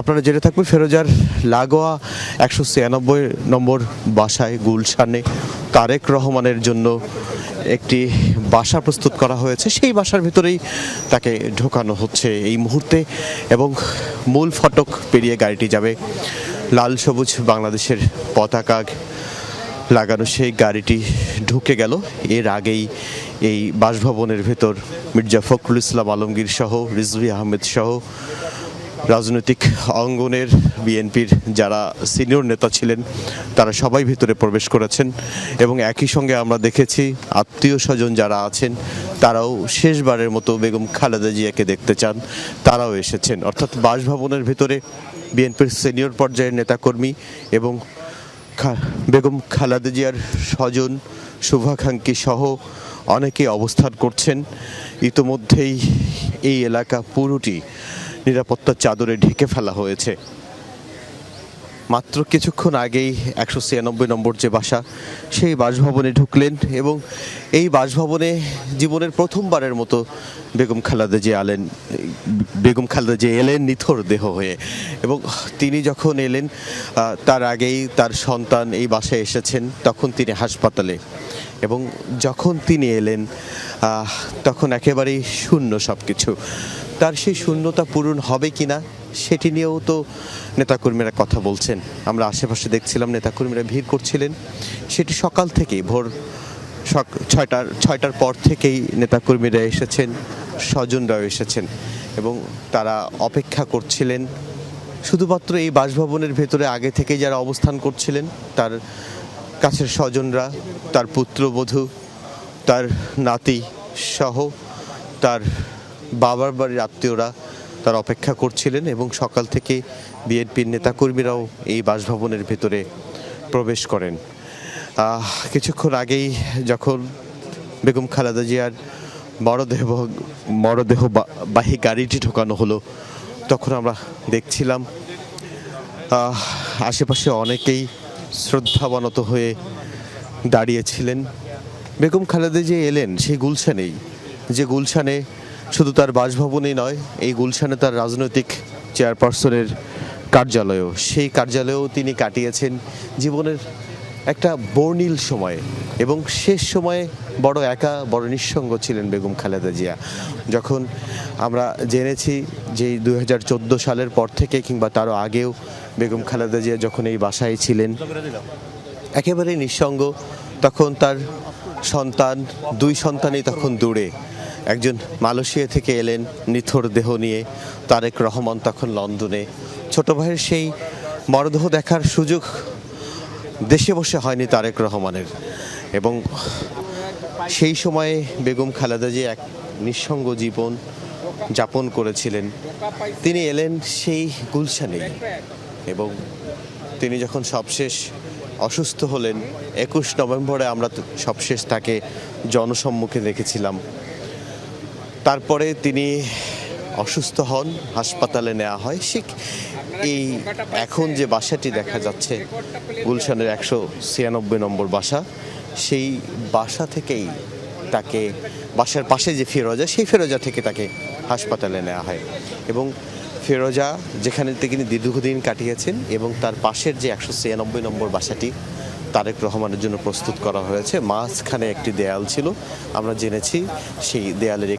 আপনারা জেনে থাকবেন, ফেরোজার লাগোয়া একশো ছিয়ানব্বই নম্বর বাসায় গুলশানে তারেক রহমানের জন্য একটি বাসা প্রস্তুত করা হয়েছে। সেই বাসার ভিতরেই তাকে ঢোকানো হচ্ছে এই মুহূর্তে এবং মূল ফটক পেরিয়ে গাড়িটি যাবে। লাল সবুজ বাংলাদেশের পতাকা লাগানো সেই গাড়িটি ঢুকে গেল। এর আগেই এই বাসভবনের ভেতর মির্জা ফখরুল ইসলাম আলমগীর সহ, রিজভি আহমেদ সহ রাজনৈতিক অঙ্গনের বিএনপির যারা সিনিয়র নেতা ছিলেন, তারা সবাই ভিতরে প্রবেশ করেছেন এবং একই সঙ্গে আমরা দেখেছি আত্মীয় স্বজন যারা আছেন, তারাও শেষবারের মতো বেগম খালেদা জিয়াকে দেখতে চান, তারাও এসেছেন। অর্থাৎ বাসভবনের ভিতরে বিএনপির সিনিয়র পর্যায়ের নেতাকর্মী এবং বেগম খালেদা জিয়ার স্বজন শুভাকাঙ্ক্ষী সহ অনেকে অবস্থান করছেন। ইতোমধ্যেই এই এলাকা পুরোটি নিরাপত্তার চাদরে ঢেকে ফেলা হয়েছে। মাত্র কিছুক্ষণ আগেই একশো ছিয়ানব্বই নম্বর যে বাসা, সেই বাসভবনে ঢুকলেন এবং এই বাসভবনে জীবনের প্রথমবারের মতো বেগম খালেদা যে আলেন বেগম খালেদা যে এলেন নিথর দেহ হয়ে এবং তিনি যখন এলেন তার আগেই তার সন্তান এই বাসায় এসেছেন, তখন তিনি হাসপাতালে এবং যখন তিনি এলেন তখন একেবারেই শূন্য সব কিছু তার সেই শূন্যতা পূরণ হবে কিনা, সেটি নিয়েও তো নেতাকর্মীরা কথা বলছেন। আমরা আশেপাশে দেখছিলাম নেতাকর্মীরা ভিড় করছিলেন। সেটি সকাল থেকেই, ভোর সক- ছয়টার ছয়টার পর থেকেই নেতাকর্মীরা এসেছেন, স্বজনরাও এসেছেন এবং তারা অপেক্ষা করছিলেন। শুধুমাত্র এই বাসভবনের ভেতরে আগে থেকে যারা অবস্থান করছিলেন, তার কাছের স্বজনরা, তার পুত্রবধূ, তার নাতি সহ, তার বাবার বাড়ির আত্মীয়রা তার অপেক্ষা করছিলেন এবং সকাল থেকে বিএনপির নেতাকর্মীরাও এই বাসভবনের ভেতরে প্রবেশ করেন। কিছুক্ষণ আগেই যখন বেগম খালেদা জিয়ার মরদেহ মরদেহ বাহী গাড়িটি ঢোকানো হলো, তখন আমরা দেখছিলাম আশেপাশে অনেকেই শ্রদ্ধাবনত হয়ে দাঁড়িয়েছিলেন। বেগম খালেদা যে এলেন, সেই গুলশানেই। যে গুলশানে শুধু তার বাসভবনেই নয়, এই গুলশানে তার রাজনৈতিক চেয়ারপারসনের কার্যালয়ও। সেই কার্যালয়েও তিনি কাটিয়েছেন জীবনের একটা বর্ণিল সময়ে এবং শেষ সময়ে বড় একা, বড় নিঃসঙ্গ ছিলেন বেগম খালেদা জিয়া। যখন আমরা জেনেছি যে দু হাজার চোদ্দ সালের পর থেকে কিংবা তারও আগেও বেগম খালেদা জিয়া যখন এই বাসায় ছিলেন একেবারে নিঃসঙ্গ, তখন তার সন্তান, দুই সন্তানই তখন দূরে। একজন মালয়েশিয়া থেকে এলেন নিথর দেহ নিয়ে, তারেক রহমান তখন লন্ডনে। ছোট ভাইয়ের সেই মরদেহ দেখার সুযোগ দেশে বসে হয়নি তারেক রহমানের। এবং সেই সময়ে বেগম খালেদা যে এক নিঃসঙ্গ জীবন যাপন করেছিলেন। তিনি এলেন সেই গুলশানেই এবং তিনি যখন সবশেষ অসুস্থ হলেন, একুশ নভেম্বরে আমরা সবশেষ তাকে জনসম্মুখে দেখেছিলাম। তারপরে তিনি অসুস্থ হন, হাসপাতালে নেওয়া হয়। সে এই এখন যে বাসাটি দেখা যাচ্ছে, গুলশানের একশো ছিয়ানব্বই নম্বর বাসা, সেই বাসা থেকেই তাকে, বাসার পাশে যে ফিরোজা, সেই ফিরোজা থেকে তাকে হাসপাতালে নেওয়া হয়। এবং ফিরোজা, যেখানে তিনি দীর্ঘদিন কাটিয়েছেন এবং তার পাশের যে একশো ছিয়ানব্বই নম্বর বাসাটি, তারেক রহমানের জন্য প্রস্তুত করা হয়েছে। মাঝখানে একটি দেয়াল ছিল, আমরা জেনেছি সেই দেয়ালের